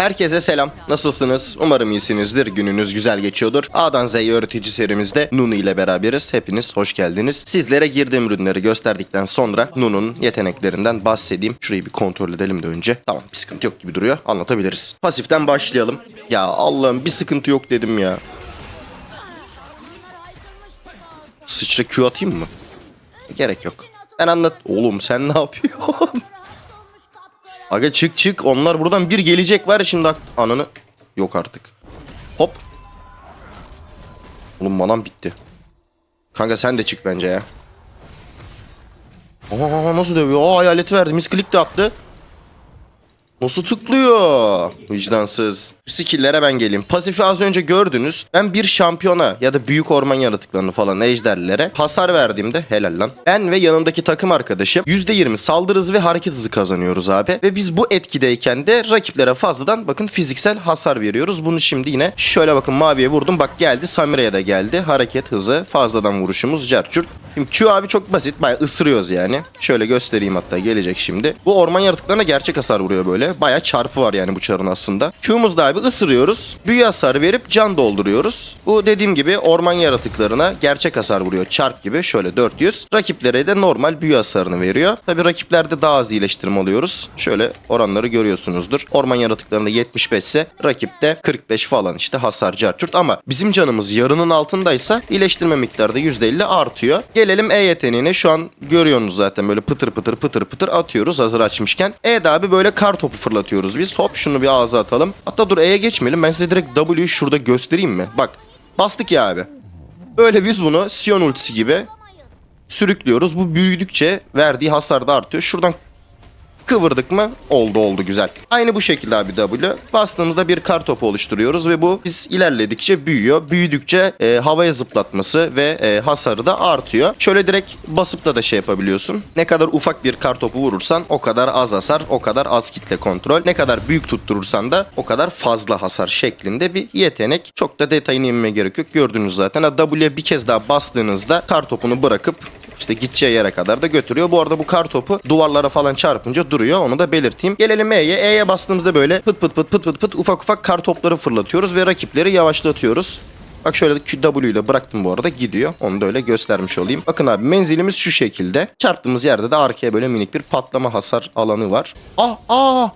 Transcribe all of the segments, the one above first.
Herkese selam. Nasılsınız? Umarım iyisinizdir. Gününüz güzel geçiyordur. A'dan Z'ye öğretici serimizde Nunu ile beraberiz. Hepiniz hoş geldiniz. Sizlere girdiğim ürünleri gösterdikten sonra Nunu'nun yeteneklerinden bahsedeyim. Şurayı bir kontrol edelim de önce. Tamam bir sıkıntı yok gibi duruyor. Anlatabiliriz. Pasiften başlayalım. Ya Allah'ım bir sıkıntı yok dedim ya. Sıçra Q atayım mı? Gerek yok. Ben anlat. Oğlum sen ne yapıyorsun? Aga çık çık. Onlar buradan bir gelecek var şimdi ananı. Yok artık. Hop. Oğlum manam bitti. Kanka sen de çık bence ya. Aa nasıl dövüyor? Aa hayaleti verdi. Misklik de attı. Nasıl tıklıyor? Vicdansız. Skill'lere ben geleyim. Pasifi az önce gördünüz. Ben bir şampiyona ya da büyük orman yaratıklarını falan ejderlere hasar verdiğimde helal lan. Ben ve yanımdaki takım arkadaşım %20 saldırı hızı ve hareket hızı kazanıyoruz abi. Ve biz bu etkideyken de rakiplere fazladan bakın fiziksel hasar veriyoruz. Bunu şimdi yine şöyle bakın maviye vurdum. Bak geldi Samira'ya da geldi. Hareket hızı fazladan vuruşumuz cerçurt. Şimdi Q abi çok basit. Bayağı ısırıyoruz yani. Şöyle göstereyim hatta gelecek şimdi. Bu orman yaratıklarına gerçek hasar vuruyor böyle. Bayağı çarpı var yani bu çarın aslında. Q'muz da abi ısırıyoruz. Büyü hasar verip can dolduruyoruz. Bu dediğim gibi orman yaratıklarına gerçek hasar vuruyor. Çarp gibi şöyle 400. Rakiplere de normal büyü hasarını veriyor. Tabi rakiplerde daha az iyileştirme alıyoruz. Şöyle oranları görüyorsunuzdur. Orman yaratıklarında 75 ise rakipte 45 falan işte hasar carçurt. Ama bizim canımız yarının altındaysa iyileştirme miktarı da %50 artıyor. Gelelim E yeteneğine. Şu an görüyorsunuz zaten böyle pıtır pıtır pıtır pıtır atıyoruz hazır açmışken. E'de abi böyle kar topu fırlatıyoruz biz. Hop şunu bir ağza atalım. Hatta dur E'ye geçmeyelim. Ben size direkt W'yu şurada göstereyim mi? Bak bastık ya abi. Böyle biz bunu Sion ultisi gibi sürüklüyoruz. Bu büyüdükçe verdiği hasar da artıyor. Şuradan kıvırdık mı oldu oldu güzel. Aynı bu şekilde abi W. Bastığımızda bir kar topu oluşturuyoruz ve bu biz ilerledikçe büyüyor. Büyüdükçe e, havaya zıplatması ve e, hasarı da artıyor. Şöyle direkt basıp da da şey yapabiliyorsun. Ne kadar ufak bir kar topu vurursan o kadar az hasar, o kadar az kitle kontrol. Ne kadar büyük tutturursan da o kadar fazla hasar şeklinde bir yetenek. Çok da detayını inmeye gerek yok. Gördünüz zaten. W'ye bir kez daha bastığınızda kar topunu bırakıp işte gideceği yere kadar da götürüyor. Bu arada bu kar topu duvarlara falan çarpınca duruyor. Onu da belirteyim. Gelelim E'ye. E'ye bastığımızda böyle pıt pıt pıt pıt pıt pıt ufak ufak kar topları fırlatıyoruz ve rakipleri yavaşlatıyoruz. Bak şöyle W ile bıraktım bu arada gidiyor. Onu da öyle göstermiş olayım. Bakın abi menzilimiz şu şekilde. Çarptığımız yerde de arkaya böyle minik bir patlama hasar alanı var. Ah ah!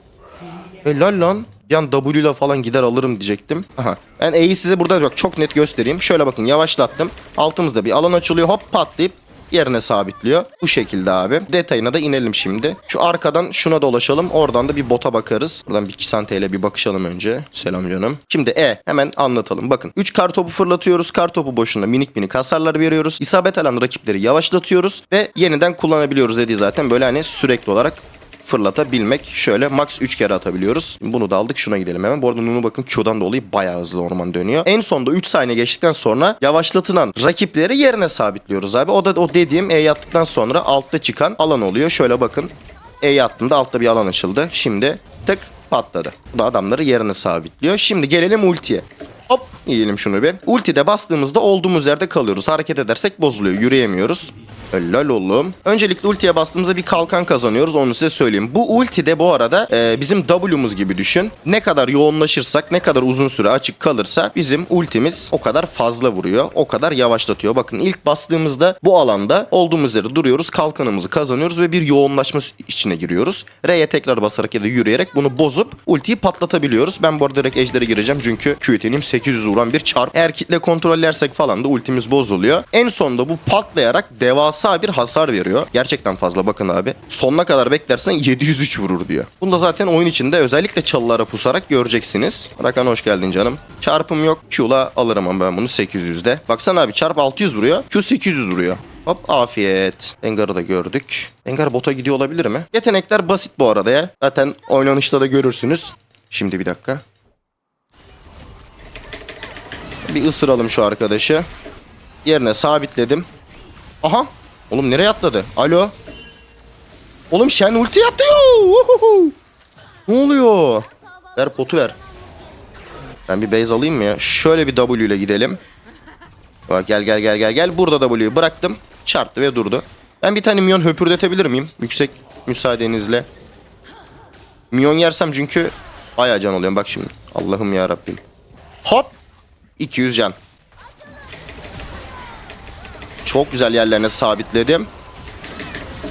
Helal lan. Bir an W ile falan gider alırım diyecektim. Aha. Ben E'yi size burada bak çok net göstereyim. Şöyle bakın yavaşlattım. Altımızda bir alan açılıyor. Hop patlayıp yerine sabitliyor. Bu şekilde abi. Detayına da inelim şimdi. Şu arkadan şuna dolaşalım. Oradan da bir bota bakarız. Buradan bir 2 santiyle bir bakışalım önce. Selam canım. Şimdi E hemen anlatalım. Bakın 3 kar topu fırlatıyoruz. Kar topu boşuna minik minik hasarlar veriyoruz. İsabet alan rakipleri yavaşlatıyoruz ve yeniden kullanabiliyoruz dediği zaten böyle hani sürekli olarak fırlatabilmek. Şöyle max 3 kere atabiliyoruz. Bunu da aldık. Şuna gidelim hemen. Bu arada Nunu bakın Q'dan dolayı bayağı hızlı orman dönüyor. En sonda 3 saniye geçtikten sonra yavaşlatılan rakipleri yerine sabitliyoruz abi. O da o dediğim E yaptıktan sonra altta çıkan alan oluyor. Şöyle bakın. E attığımda altta bir alan açıldı. Şimdi tık patladı. Bu da adamları yerine sabitliyor. Şimdi gelelim ultiye. Yiyelim şunu bir. Ultide bastığımızda olduğumuz yerde kalıyoruz. Hareket edersek bozuluyor. Yürüyemiyoruz. Helal oğlum. Öncelikle ultiye bastığımızda bir kalkan kazanıyoruz onu size söyleyeyim. Bu ulti de bu arada e, bizim W'muz gibi düşün. Ne kadar yoğunlaşırsak ne kadar uzun süre açık kalırsa bizim ultimiz o kadar fazla vuruyor. O kadar yavaşlatıyor. Bakın ilk bastığımızda bu alanda olduğumuz yerde duruyoruz. Kalkanımızı kazanıyoruz ve bir yoğunlaşma içine giriyoruz. R'ye tekrar basarak ya da yürüyerek bunu bozup ultiyi patlatabiliyoruz. Ben bu arada direkt ejdere gireceğim çünkü Q yeteneğim 800 vuran bir çarp. Eğer kitle kontrollersek falan da ultimiz bozuluyor. En sonunda bu patlayarak devasa bir hasar veriyor. Gerçekten fazla bakın abi. Sonuna kadar beklersen 703 vurur diyor. Bunu da zaten oyun içinde özellikle çalılara pusarak göreceksiniz. Rakan hoş geldin canım. Çarpım yok. Q'la alırım ama ben bunu 800'de. Baksana abi çarp 600 vuruyor. Q 800 vuruyor. Hop afiyet. Dengar'ı da gördük. Dengar bota gidiyor olabilir mi? Yetenekler basit bu arada ya. Zaten oynanışta da görürsünüz. Şimdi bir dakika. Bir ısıralım şu arkadaşı. Yerine sabitledim. Aha. Oğlum nereye atladı? Alo. Oğlum Shen ulti atıyor. Uhuhu. Ne oluyor? Ver potu ver. Ben bir base alayım mı ya? Şöyle bir W ile gidelim. Bak gel gel gel gel gel. Burada W'yu bıraktım. Çarptı ve durdu. Ben bir tane minyon höpürdetebilir miyim? Yüksek müsaadenizle. Minyon yersem çünkü Bayağı can alıyorum bak şimdi. Allah'ım ya Rabbim. Hop. 200 can. Çok güzel yerlerine sabitledim.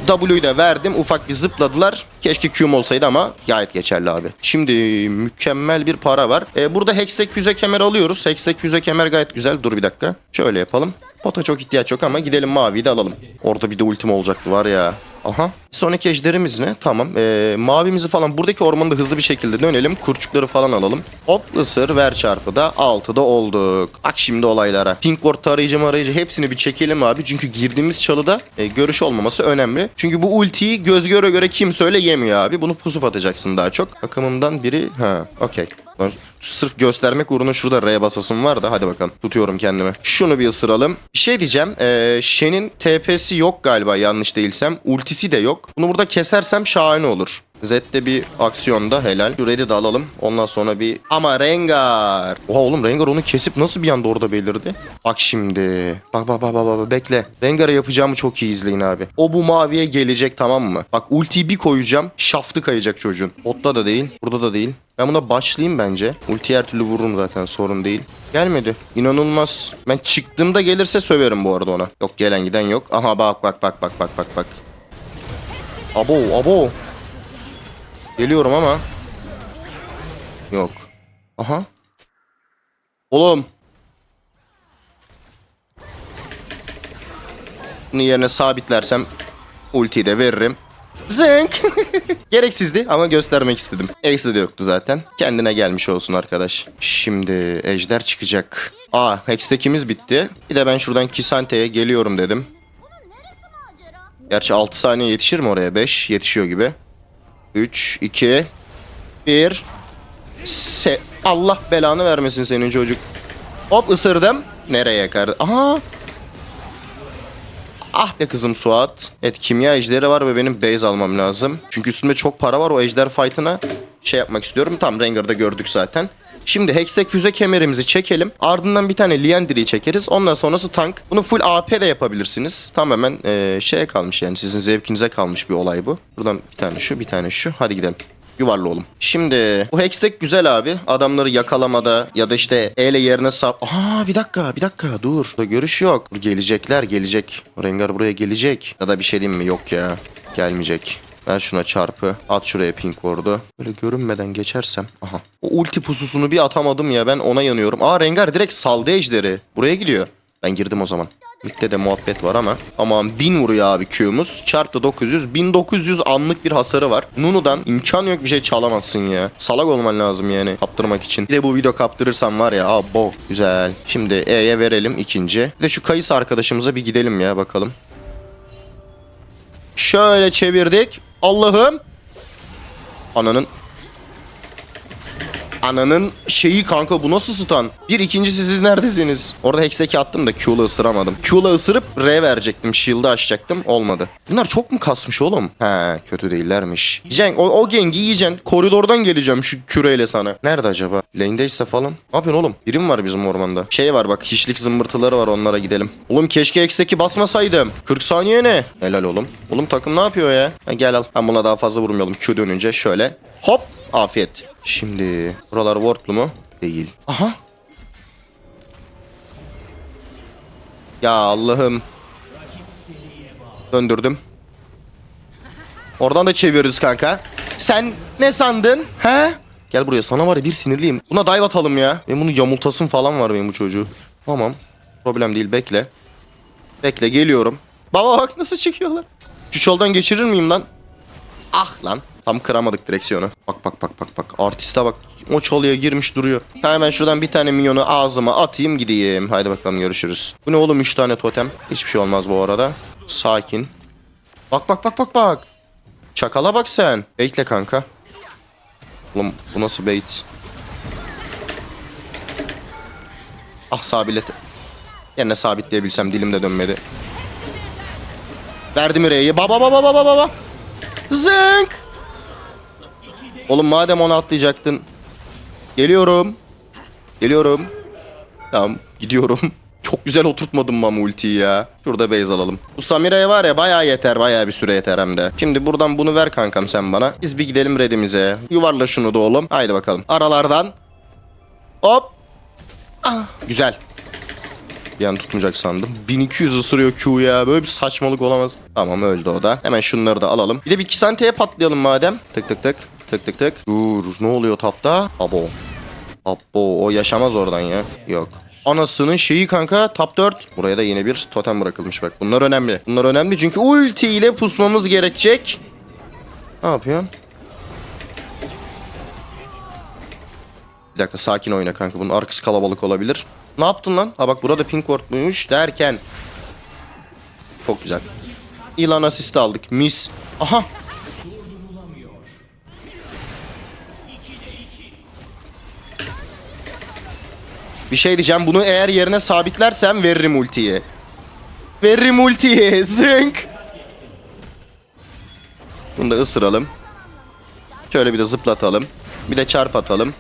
W'yu da verdim. Ufak bir zıpladılar. Keşke Q'm olsaydı ama gayet geçerli abi. Şimdi mükemmel bir para var. Ee, burada Hextech füze kemer alıyoruz. Hextech füze kemer gayet güzel. Dur bir dakika. Şöyle yapalım. Pota çok ihtiyaç yok ama gidelim maviyi de alalım. Orada bir de ultim olacaktı var ya. Aha. Sonraki ejderimiz ne? Tamam. Ee, mavimizi falan buradaki ormanda hızlı bir şekilde dönelim. Kurçukları falan alalım. Hop ısır ver çarpıda. 6'da olduk. Bak şimdi olaylara. Pink ward tarayıcı marayıcı hepsini bir çekelim abi. Çünkü girdiğimiz çalıda e, görüş olmaması önemli. Çünkü bu ultiyi göz göre göre kimse öyle yemiyor abi. Bunu pusup atacaksın daha çok. Takımımdan biri ha okey. Sırf göstermek uğruna şurada R'ye basasım var da hadi bakalım. Tutuyorum kendimi. Şunu bir ısıralım. Bir şey diyeceğim. Ee, Shen'in TP'si yok galiba yanlış değilsem. Ultisi de yok. Bunu burada kesersem şahane olur. Zed'de bir aksiyonda helal. Şu Red'i de alalım. Ondan sonra bir... Ama Rengar. Oha oğlum Rengar onu kesip nasıl bir anda orada belirdi? Bak şimdi. Bak bak bak bak bak. Bekle. Rengar'a yapacağımı çok iyi izleyin abi. O bu maviye gelecek tamam mı? Bak ultiyi bir koyacağım. Şaftı kayacak çocuğun. Botta da değil. Burada da değil. Ben buna başlayayım bence. Ulti her türlü vururum zaten sorun değil. Gelmedi. İnanılmaz. Ben çıktığımda gelirse söverim bu arada ona. Yok gelen giden yok. Aha bak bak bak bak bak bak bak. Abo abo. Geliyorum ama. Yok. Aha. Oğlum. Bunu yerine sabitlersem ultiyi de veririm. Zınk. Gereksizdi ama göstermek istedim. Ace de yoktu zaten. Kendine gelmiş olsun arkadaş. Şimdi ejder çıkacak. Aa hextekimiz bitti. Bir de ben şuradan Kisante'ye geliyorum dedim. Gerçi 6 saniye yetişir mi oraya? 5 yetişiyor gibi. 3, 2, 1. Se Allah belanı vermesin senin çocuk. Hop ısırdım. Nereye kar? Aha. Ah be kızım Suat. Evet kimya ejderi var ve benim base almam lazım. Çünkü üstümde çok para var o ejder fight'ına şey yapmak istiyorum. Tam Rengar'da gördük zaten. Şimdi Hextech füze kemerimizi çekelim. Ardından bir tane Liandry'i çekeriz. Ondan sonrası tank. Bunu full AP de yapabilirsiniz. Tamamen eee, şeye kalmış yani sizin zevkinize kalmış bir olay bu. Buradan bir tane şu bir tane şu. Hadi gidelim. Yuvarlı oğlum. Şimdi bu Hextech güzel abi. Adamları yakalamada ya da işte E ile yerine sap... Aa bir dakika bir dakika dur. Burada görüş yok. Dur, gelecekler gelecek. Rengar buraya gelecek. Ya da bir şey diyeyim mi? Yok ya. Gelmeyecek. Ver şuna çarpı. At şuraya pink ward'u. Böyle görünmeden geçersem. Aha. O ulti pususunu bir atamadım ya. Ben ona yanıyorum. Aa Rengar direkt saldı ejderi. Buraya gidiyor. Ben girdim o zaman. Mid'de de muhabbet var ama. Aman 1000 vuruyor abi Q'muz. Çarptı 900. 1900 anlık bir hasarı var. Nunu'dan imkan yok bir şey çalamazsın ya. Salak olman lazım yani kaptırmak için. Bir de bu video kaptırırsan var ya abo güzel. Şimdi E'ye verelim ikinci. Bir de şu kayıs arkadaşımıza bir gidelim ya bakalım. Şöyle çevirdik. Allah'ım. Ananın Ananın şeyi kanka bu nasıl stun? Bir ikincisi siz neredesiniz? Orada hexeki attım da Q'la ısıramadım. Q'la ısırıp R verecektim. Shield'ı açacaktım. Olmadı. Bunlar çok mu kasmış oğlum? He kötü değillermiş. Cenk o, o gengi yiyeceksin. Koridordan geleceğim şu küreyle sana. Nerede acaba? Lane'deyse falan. Ne yapıyorsun oğlum? Birim var bizim ormanda. Şey var bak hiçlik zımbırtıları var onlara gidelim. Oğlum keşke X'teki basmasaydım. 40 saniye ne? Helal oğlum. Oğlum takım ne yapıyor ya? Ha, gel al. Ben buna daha fazla vurmayalım. Q dönünce şöyle. Hop. Afiyet. Şimdi buralar wardlu mu? Değil. Aha. Ya Allah'ım. Döndürdüm. Oradan da çeviriyoruz kanka. Sen ne sandın? He? Gel buraya sana var ya bir sinirliyim. Buna dive atalım ya. Benim bunun yamultasım falan var benim bu çocuğu. Tamam. Problem değil bekle. Bekle geliyorum. Baba bak nasıl çekiyorlar. Şu çoldan geçirir miyim lan? Ah lan. Tam kıramadık direksiyonu. Bak bak bak bak bak. Artiste bak. O çalıya girmiş duruyor. Hemen şuradan bir tane minyonu ağzıma atayım gideyim. Haydi bakalım görüşürüz. Bu ne oğlum 3 tane totem. Hiçbir şey olmaz bu arada. Sakin. Bak bak bak bak bak. Çakala bak sen. Bekle kanka. Oğlum bu nasıl bait? Ah sabitlet. Yerine sabitleyebilsem dilim de dönmedi. Verdim R'yi. Baba baba baba baba. Zınk. Oğlum madem onu atlayacaktın. Geliyorum. Geliyorum. Tamam gidiyorum. çok güzel oturtmadım mı ama ultiyi ya. Şurada base alalım. Bu Samira'ya var ya bayağı yeter bayağı bir süre yeter hem de. Şimdi buradan bunu ver kankam sen bana. Biz bir gidelim redimize. Yuvarla şunu da oğlum. Haydi bakalım. Aralardan. Hop. Ah, güzel. An tutmayacak sandım. 1200 ısırıyor Q ya. Böyle bir saçmalık olamaz. Tamam öldü o da. Hemen şunları da alalım. Bir de bir Kisanteye patlayalım madem. Tık tık tık. Tık tık tık. Dur ne oluyor tapta? Abo. Abo o yaşamaz oradan ya. Yok. Anasının şeyi kanka top 4. Buraya da yine bir totem bırakılmış bak. Bunlar önemli. Bunlar önemli çünkü ulti ile pusmamız gerekecek. Ne yapıyorsun? Bir dakika sakin oyna kanka. Bunun arkası kalabalık olabilir. Ne yaptın lan? Ha bak burada pink ward'muymuş derken. Çok güzel. İlan asist aldık. Mis. Aha. Bir şey diyeceğim. Bunu eğer yerine sabitlersem veririm ultiyi. Veririm ultiyi. Zınk. Bunu da ısıralım. Şöyle bir de zıplatalım. Bir de çarp atalım.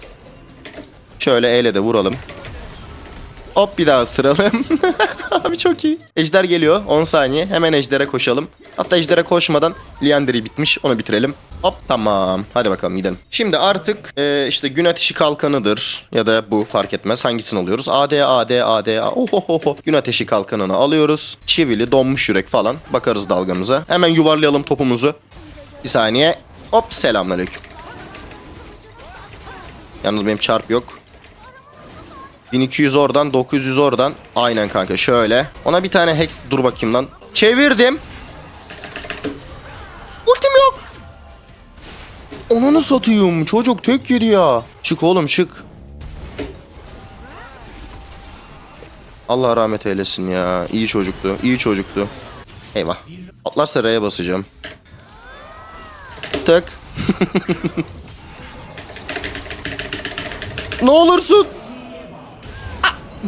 Şöyle ele de vuralım. Hop bir daha ısıralım. Abi çok iyi. Ejder geliyor. 10 saniye. Hemen ejdere koşalım. Hatta ejdere koşmadan Liandry bitmiş. Onu bitirelim. Hop tamam. Hadi bakalım gidelim. Şimdi artık e, işte gün ateşi kalkanıdır. Ya da bu fark etmez. Hangisini alıyoruz? AD, AD, AD. Ohohoho. Gün ateşi kalkanını alıyoruz. Çivili, donmuş yürek falan. Bakarız dalgamıza. Hemen yuvarlayalım topumuzu. Bir saniye. Hop selamünaleyküm. Yalnız benim çarp yok. 1200 oradan 900 oradan. Aynen kanka şöyle. Ona bir tane hack dur bakayım lan. Çevirdim. Onunu satayım. Çocuk tek yedi ya. Çık oğlum çık. Allah rahmet eylesin ya. İyi çocuktu. iyi çocuktu. Eyvah. Atlarsa R'ye basacağım. Tık. ne olursun.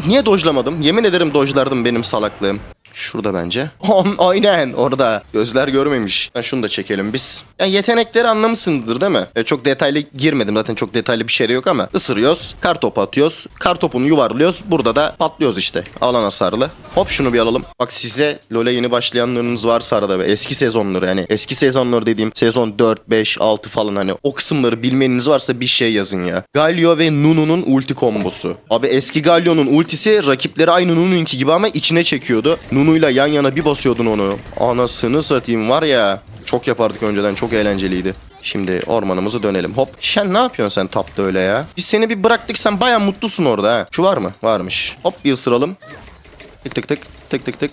Niye dojlamadım? Yemin ederim dojlardım benim salaklığım. Şurada bence. Aynen orada. Gözler görmemiş. Ben şunu da çekelim biz. Yani yetenekleri anlamışsındır değil mi? E, çok detaylı girmedim zaten çok detaylı bir şey de yok ama. Isırıyoruz. Kar topu atıyoruz. Kar topunu yuvarlıyoruz. Burada da patlıyoruz işte. Alan hasarlı. Hop şunu bir alalım. Bak size LoL'e yeni başlayanlarınız varsa arada be. Eski sezonları yani. Eski sezonları dediğim sezon 4, 5, 6 falan hani. O kısımları bilmeniniz varsa bir şey yazın ya. Galio ve Nunu'nun ulti kombosu. Abi eski Galio'nun ultisi rakipleri aynı Nunu'nunki gibi ama içine çekiyordu. Nunu'yla yan yana bir basıyordun onu. Anasını satayım var ya. Çok yapardık önceden çok eğlenceliydi. Şimdi ormanımıza dönelim. Hop. Şen ne yapıyorsun sen tapta öyle ya? Biz seni bir bıraktık sen baya mutlusun orada ha. Şu var mı? Varmış. Hop bir ısıralım. Tık tık tık. Tık tık tık.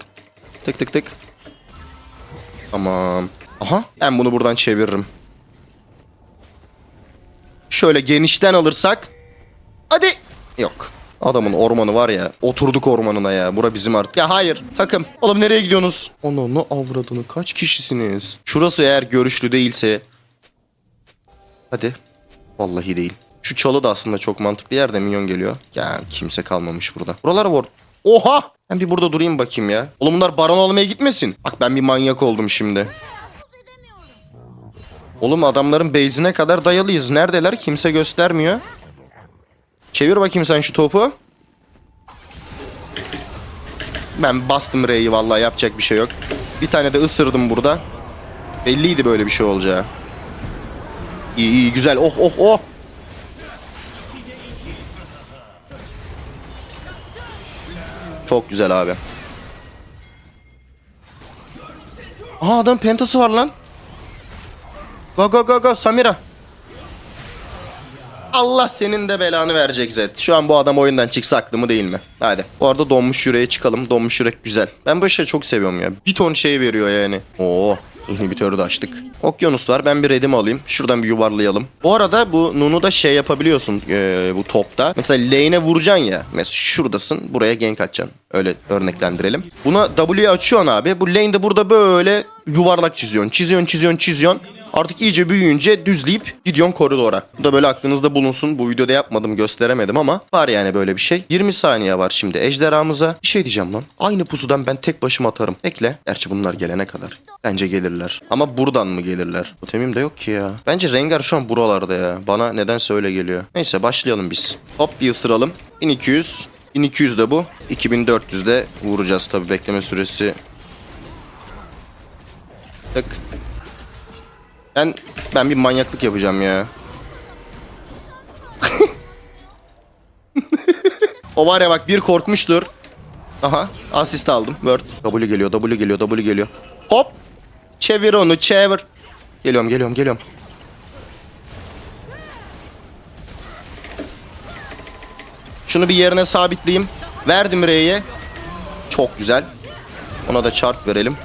Tık tık tık. Tamam. Aha. Ben bunu buradan çeviririm. Şöyle genişten alırsak. Hadi. Yok. Adamın ormanı var ya. Oturduk ormanına ya. Bura bizim artık. Ya hayır. Takım. Oğlum nereye gidiyorsunuz? Ne avradını. Kaç kişisiniz? Şurası eğer görüşlü değilse. Hadi. Vallahi değil. Şu çalı da aslında çok mantıklı yerde minyon geliyor. Ya kimse kalmamış burada. Buralar var. Oha! Ben bir burada durayım bakayım ya. Oğlum bunlar baron olmaya gitmesin. Bak ben bir manyak oldum şimdi. Oğlum adamların base'ine kadar dayalıyız. Neredeler? Kimse göstermiyor. Çevir bakayım sen şu topu. Ben bastım R'yi vallahi yapacak bir şey yok. Bir tane de ısırdım burada. Belliydi böyle bir şey olacağı. İyi iyi güzel. Oh oh oh. Çok güzel abi. Aha adam pentası var lan. Go go go go Samira. Allah senin de belanı verecek Zed. Şu an bu adam oyundan çıksa aklı mı değil mi? Hadi. Bu arada donmuş yüreğe çıkalım. Donmuş yürek güzel. Ben bu işe çok seviyorum ya. Bir ton şey veriyor yani. Oo. İnhibitörü de açtık. Okyanus var. Ben bir redimi alayım. Şuradan bir yuvarlayalım. Bu arada bu Nunu da şey yapabiliyorsun ee, bu topta. Mesela lane'e vuracaksın ya. Mesela şuradasın. Buraya gank atacaksın. Öyle örneklendirelim. Buna W'yi açıyorsun abi. Bu lane'de burada böyle yuvarlak çiziyorsun. Çiziyorsun, çiziyorsun, çiziyorsun. Artık iyice büyüyünce düzleyip gidiyorsun koridora. Bu da böyle aklınızda bulunsun. Bu videoda yapmadım gösteremedim ama var yani böyle bir şey. 20 saniye var şimdi ejderhamıza. Bir şey diyeceğim lan. Aynı pusudan ben tek başıma atarım. Bekle. Gerçi bunlar gelene kadar. Bence gelirler. Ama buradan mı gelirler? Totemim de yok ki ya. Bence Rengar şu an buralarda ya. Bana nedense öyle geliyor. Neyse başlayalım biz. Hop bir ısıralım. 1200. 1200 de bu. 2400 de vuracağız tabi bekleme süresi. Tık. Ben ben bir manyaklık yapacağım ya. o var ya bak bir korkmuştur. Aha asist aldım. Word. W geliyor W geliyor W geliyor. Hop. Çevir onu çevir. Geliyorum geliyorum geliyorum. Şunu bir yerine sabitleyeyim. Verdim R'ye. Çok güzel. Ona da çarp verelim.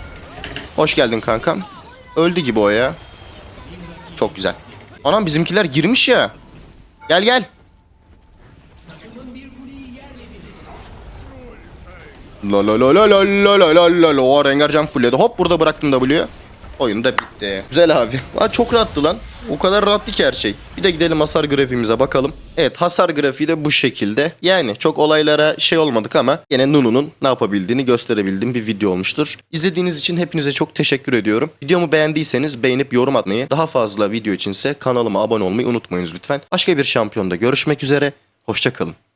Hoş geldin kankam. Öldü gibi o ya. Çok güzel. Anam bizimkiler girmiş ya. Gel gel. La la la la la la la la la la. O Rengarcan fullledi. Hop burada bıraktım W'yu. Oyun da bitti. Güzel abi. Aa, çok rahattı lan. O kadar rahattı ki her şey. Bir de gidelim hasar grafiğimize bakalım. Evet hasar grafiği de bu şekilde. Yani çok olaylara şey olmadık ama yine Nunu'nun ne yapabildiğini gösterebildiğim bir video olmuştur. İzlediğiniz için hepinize çok teşekkür ediyorum. Videomu beğendiyseniz beğenip yorum atmayı, daha fazla video içinse kanalıma abone olmayı unutmayınız lütfen. Başka bir şampiyonda görüşmek üzere. Hoşçakalın.